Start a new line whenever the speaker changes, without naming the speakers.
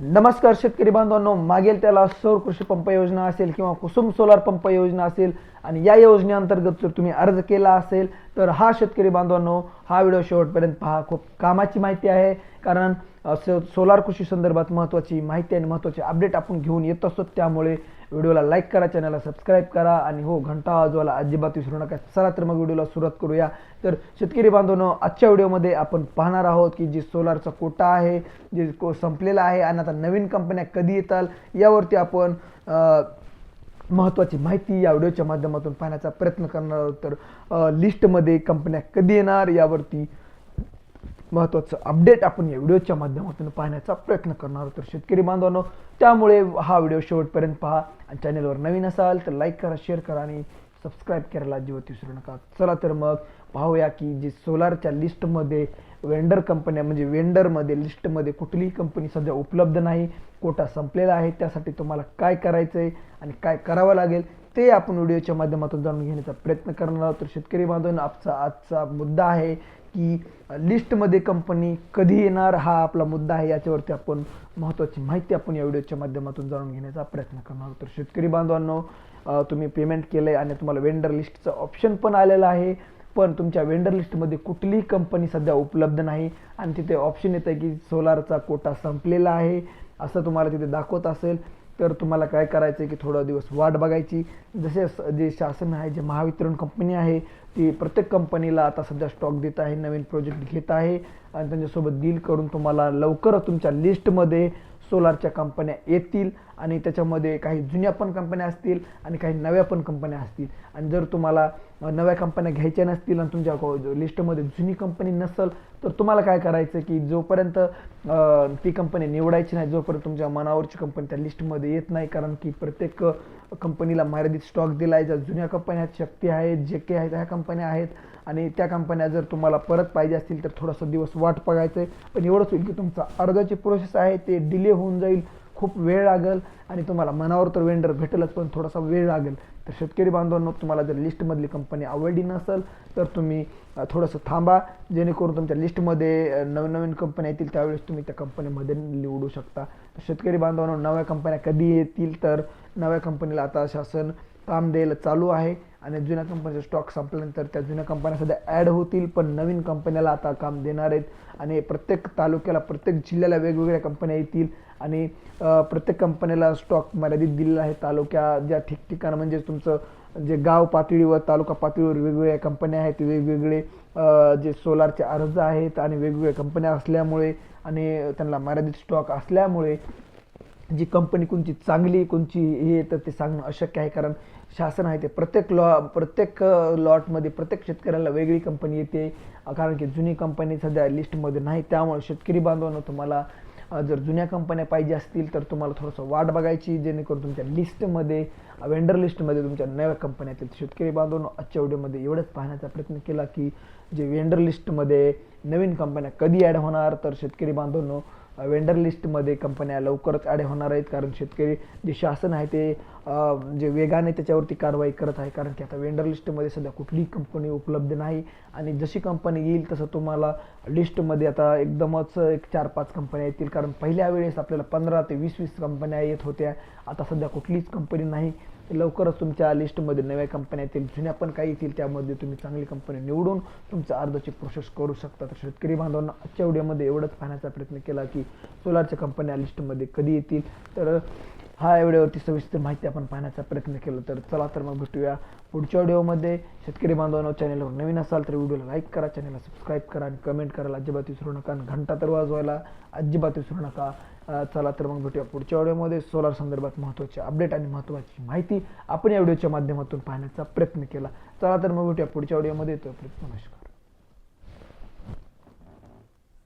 नमस्कार शेतकरी बांधवांनो मागेल त्याला सौर कृषी पंप योजना असेल किंवा कुसुम सोलार पंप योजना असेल आणि या योजनेअंतर्गत जर तुम्ही अर्ज केला असेल तर हा शेतकरी बांधवांनो हा व्हिडिओ शेवटपर्यंत पहा. खूप कामाची माहिती आहे कारण सोलार कृषी संदर्भात महत्त्वाची माहिती आणि महत्त्वाचे अपडेट आपण घेऊन येत असतो. त्यामुळे व्हिडिओला लाईक करा चॅनलला सबस्क्राईब करा आणि हो घंटा वाजवायला अजिबात विसरू नका. चला तर मग व्हिडिओला सुरुवात करूया. तर शेतकरी बांधवांनो आजच्या व्हिडिओमध्ये आपण पाहणार आहोत की जी सोलारचा कोटा आहे जे को संपलेला आहे आणि आता नवीन कंपन्या कधी येताल यावरती आपण महत्त्वाची माहिती या व्हिडिओच्या माध्यमातून पाहण्याचा प्रयत्न करणार आहोत. तर लिस्टमध्ये कंपन्या कधी येणार यावरती महत्त्वाचं अपडेट आपण या व्हिडिओच्या माध्यमातून पाहण्याचा प्रयत्न करणार आहोत. तर शेतकरी बांधवांनो त्यामुळे हा व्हिडिओ शेवटपर्यंत पहा आणि चॅनलवर नवीन असाल तर लाईक करा शेअर करा आणि सबस्क्राईब करायला अजिबात विसरू नका. चला तर मग पाहूया की जे सोलारच्या लिस्टमध्ये वेंडर कंपन्या म्हणजे वेंडरमध्ये लिस्टमध्ये कुठलीही कंपनी सध्या उपलब्ध नाही. कोटा संपलेला आहे. त्यासाठी तुम्हाला काय करायचं आहे आणि काय करावं लागेल ते आपण व्हिडिओच्या माध्यमातून जाणून घेण्याचा प्रयत्न करणार आहोत. तर शेतकरी बांधवांनो आजचा आजचा मुद्दा आहे की लिस्टमध्ये कंपनी कधी येणार हा आपला मुद्दा आहे याच्यावरती आपण महत्त्वाची माहिती आपण या व्हिडिओच्या माध्यमातून जाणून घेण्याचा प्रयत्न करणार आहोत. तर शेतकरी बांधवांनो तुम्ही पेमेंट केलं आहे आणि तुम्हाला वेंडर लिस्टचं ऑप्शन पण आलेलं आहे. पण तुमच्या वेंडर लिस्टमध्ये कुठलीही कंपनी सध्या उपलब्ध नाही आणि तिथे ऑप्शन येतं की सोलारचा कोटा संपलेला आहे असं तुम्हाला तिथे दाखवत असेल. तर तुम्हाला काय करायचं आहे की थोडा दिवस वाट बघायची. जसे जे शासन आहे जे महावितरण कंपनी आहे ती प्रत्येक कंपनीला आता सध्या स्टॉक देत आहे नवीन प्रोजेक्ट घेत आहे. आणि त्यांच्यासोबत डील करून तुम्हाला लवकरच तुमच्या लिस्टमध्ये सोलारच्या कंपन्या येतील आणि त्याच्यामध्ये काही जुन्या पण कंपन्या असतील आणि काही नव्या पण कंपन्या असतील. आणि जर तुम्हाला नव्या कंपन्या घ्यायच्या नसतील आणि तुमच्या लिस्टमध्ये जुनी कंपनी नसेल तर तुम्हाला काय करायचं की जोपर्यंत ती कंपनी निवडायची नाही जोपर्यंत तुमच्या मनावरची कंपनी त्या लिस्टमध्ये येत नाही कारण की प्रत्येक कंपनीला मर्यादित स्टॉक दिला आहे ज्या जुन्या कंपन्या आहेत शक्ती आहेत जे के आहेत ह्या कंपन्या आहेत. आणि त्या कंपन्या जर तुम्हाला परत पाहिजे असतील तर थोडासा दिवस वाट बघायचं आहे पण एवढंच होईल की तुमचा अर्जाची प्रोसेस आहे ते डिले होऊन जाईल. खूप वेळ लागेल आणि तुम्हाला मनावर तर वेंडर भेटेलच पण थोडासा वेळ लागेल. तर शेतकरी बांधवांनो तुम्हाला जर लिस्टमधली कंपनी आवडली नसेल तर तुम्ही थोडंसं थांबा. जेणेकरून तुमच्या लिस्टमध्ये नवनवीन नवीन नवीन कंपन्या येतील त्यावेळेस तुम्ही त्या कंपनीमध्ये निवडू शकता. तर शेतकरी बांधवांनो नव्या कंपन्या कधी येतील तर नव्या कंपनीला आता शासन काम द्यायला चालू आहे आणि जुन्या कंपनीचा स्टॉक संपल्यानंतर त्या जुन्या कंपन्या सध्या ॲड होतील पण नवीन कंपन्याला आता काम देणार आहेत. आणि प्रत्येक तालुक्याला प्रत्येक जिल्ह्याला वेगवेगळ्या कंपन्या येतील. आणि प्रत्येक कंपनीला स्टॉक मर्यादित दिलेला आहे. तालुक्या ज्या ठिकठिकाण म्हणजे तुमचं जे गाव पातळीवर तालुका पातळीवर वेगवेगळ्या कंपन्या आहेत वेगवेगळे जे सोलारचे अर्ज आहेत आणि वेगवेगळ्या कंपन्या असल्यामुळे आणि त्यांना मर्यादित स्टॉक असल्यामुळे जी कंपनी कोणची चांगली कोणची हे तर ते सांगणं अशक्य आहे. कारण शासन आहे ते प्रत्येक लॉ प्रत्येक लॉटमध्ये प्रत्येक शेतकऱ्याला वेगळी कंपनी येते. कारण की जुनी कंपनी सध्या लिस्टमध्ये नाही. त्यामुळे शेतकरी बांधवांना तुम्हाला जर जुन्या कंपन्या पाहिजे असतील तर तुम्हाला थोडंसं वाट बघायची जेणेकरून तुमच्या लिस्टमध्ये वेंडर लिस्टमध्ये तुमच्या नव्या कंपन्या येतील. शेतकरी बांधवांना आजच्या व्हिडिओमध्ये एवढंच पाहण्याचा प्रयत्न केला की जे वेंडर लिस्टमध्ये नवीन कंपन्या कधी ॲड होणार तर शेतकरी बांधवांनो वेंडर लिस्टमध्ये कंपन्या लवकरच आडे होणार आहेत. कारण शेतकरी जे शासन आहे ते जे म्हणजे वेगाने त्याच्यावरती कारवाई करत आहे. कारण की आता वेंडर लिस्टमध्ये सध्या कुठलीही कंपनी उपलब्ध नाही. आणि जशी कंपनी येईल तसं तुम्हाला लिस्टमध्ये आता एकदमच एक चार पाच कंपन्या येतील. कारण पहिल्या वेळेस आपल्याला पंधरा ते वीस वीस कंपन्या येत होत्या. आता सध्या कुठलीच कंपनी नाही. लवकरच तुमच्या लिस्टमध्ये नव्या कंपन्या येतील. जुन्या पण काही येतील. त्यामध्ये तुम्ही चांगली कंपनी निवडून तुमचा अर्जाची प्रोसेस करू शकता. तर शेतकरी बांधवांना आजच्या व्हिडिओमध्ये एवढंच पाहण्याचा प्रयत्न केला की सोलारच्या कंपन्या लिस्टमध्ये कधी येतील? तर हा व्हिडिओवरती सविस्तर माहिती आपण पाहण्याचा प्रयत्न केला तर चला तर मग भेटूया पुढच्या व्हिडिओमध्ये. शेतकरी बांधवांना चॅनलवर नवीन असाल तर व्हिडिओला लाईक करा चॅनलला सबस्क्राईब करा आणि कमेंट करायला अजिबात विसरू नका आणि घंटा तर वाजवायला अजिबात विसरू नका. चला तर मग भेटूया पुढच्या व्हिडिओमध्ये. सोलार संदर्भात महत्त्वाचे अपडेट आणि महत्त्वाची माहिती आपण या व्हिडिओच्या माध्यमातून पाहण्याचा प्रयत्न केला. चला तर मग भेटूया पुढच्या व्हिडिओमध्ये. तोपर्यंत नमस्कार.